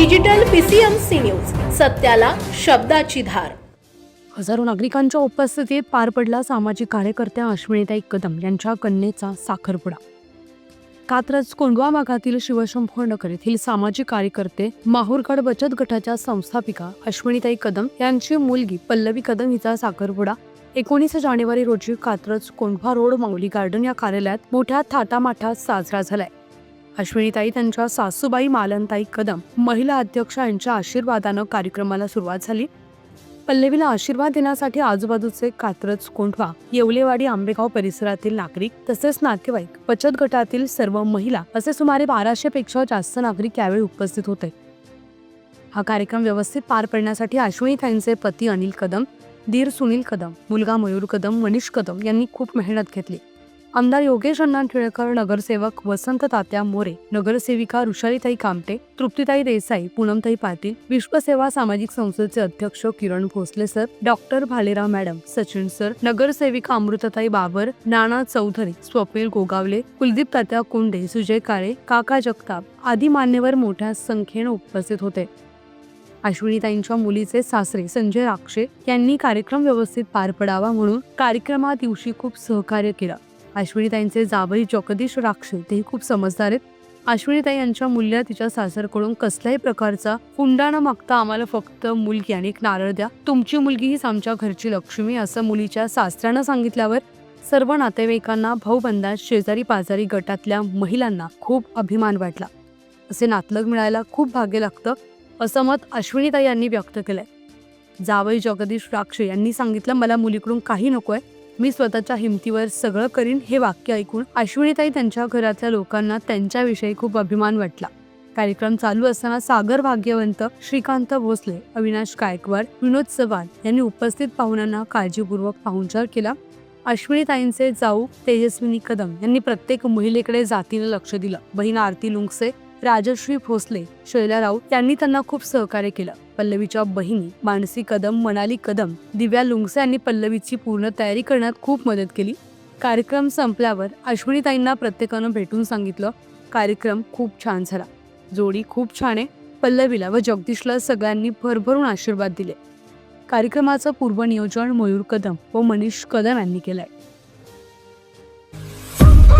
Digital PCMC news सत्याला शब्दाची धार. हजारो नागरिकांच्या उपस्थितीत पार पडला सामाजिक कार्यकर्त्या अश्विनीताई कदम यांच्या कन्येचा साखरपुडा. कात्रज कोंडवा भागातील शिवशंभोनगर येथील सामाजिक कार्यकर्ते माहूरगड बचत गटाच्या संस्थापिका अश्विनीताई कदम यांची मुलगी पल्लवी कदम हिचा साखरपुडा. एकोणीस जानेवारी रोजी कात्रज कोंढवा रोड माऊली गार्डन या कार्यालयात मोठ्या थाटामाठात साजरा झालाय. अश्विनीताई त्यांच्या सासूबाई मालनताई कदम महिला अध्यक्ष यांच्या आशीर्वादानं कार्यक्रमाला सुरुवात झाली. पल्लवीला आशीर्वाद देण्यासाठी आजूबाजूचे कात्रज कोंढवा येवलेवाडी आंबेगाव परिसरातील नागरिक तसेच नातेवाईक बचत गटातील सर्व महिला असे सुमारे बाराशे पेक्षा जास्त नागरिक यावेळी उपस्थित होते. हा कार्यक्रम व्यवस्थित पार पडण्यासाठी अश्विनीताईंचे पती अनिल कदम दीर सुनील कदम मुलगा मयूर कदम मनीष कदम यांनी खूप मेहनत घेतली. आमदार योगेश अण्णा टिळकर नगरसेवक वसंत तात्या मोरे नगरसेविका ऋषालीताई कामटे तृप्तीताई देसाई पूनमताई पाटील विश्वसेवा सामाजिक संस्थेचे अध्यक्ष Kiran Bhosale sir doctor Bhalerao madam Sachin sir नगरसेविका अमृतताई बाबर नाना चौधरी स्वप्नील गोगावले कुलदीप तात्या कोंडे सुजय काळे काका जगताप आदी मान्यवर मोठ्या संख्येनं उपस्थित होते. अश्विनीताईंच्या मुलीचे सासरे संजय राक्षे यांनी कार्यक्रम व्यवस्थित पार पडावा म्हणून कार्यक्रमा दिवशी खूप सहकार्य केलं. अश्विनीताईंचे जावई जगदीश राक्षे तेही खूप समजदार आहेत. अश्विनीताई यांच्या मुलीला तिच्या सासरकडून कसल्याही प्रकारचा हुंडा न मागता आम्हाला फक्त मुलगी आणि एक नारळ द्या. तुमची मुलगी हीच आमच्या घरची लक्ष्मी असं मुलीच्या सासऱ्यानं सांगितल्यावर सर्व नातेवाईकांना भाऊबंदात शेजारी पाजारी गटातल्या महिलांना खूप अभिमान वाटला. असे नातलग मिळायला खूप भाग्य लागतं असं मत अश्विनीताई यांनी व्यक्त केलंय. जावई जगदीश राक्षे यांनी सांगितलं मला मुलीकडून काही नकोय. मी स्वतःच्या हिमतीवर सगळं करीन हे वाक्य ऐकून अश्विनीताई त्यांच्या घरातल्या लोकांना त्यांच्याविषयी खूप अभिमान वाटला. कार्यक्रम चालू असताना सागर भाग्यवंत श्रीकांत भोसले अविनाश गायकवाड विनोद चव्हाण यांनी उपस्थित पाहुण्यांना काळजीपूर्वक पाहुणचार केला. अश्विनीताईंचे जाऊ तेजस्विनी कदम यांनी प्रत्येक महिलेकडे जातीनं लक्ष दिलं. बहीण आरती लुंगसे राजश्री भोसले शैला राऊत यांनी त्यांना खूप सहकार्य केलं. पल्लवीच्या बहिणी मानसी कदम मनाली कदम दिव्या लुंगसे यांनी पल्लवीची पूर्ण तयारी करण्यात खूप मदत केली. कार्यक्रम संपल्यावर अश्विनीताईंना प्रत्येकानं भेटून सांगितलं कार्यक्रम खूप छान झाला. जोडी खूप छान आहे. पल्लवीला व जगदीशला सगळ्यांनी भरभरून आशीर्वाद दिले. कार्यक्रमाचं पूर्वनियोजन मयूर कदम व मनीष कदम यांनी केलंय.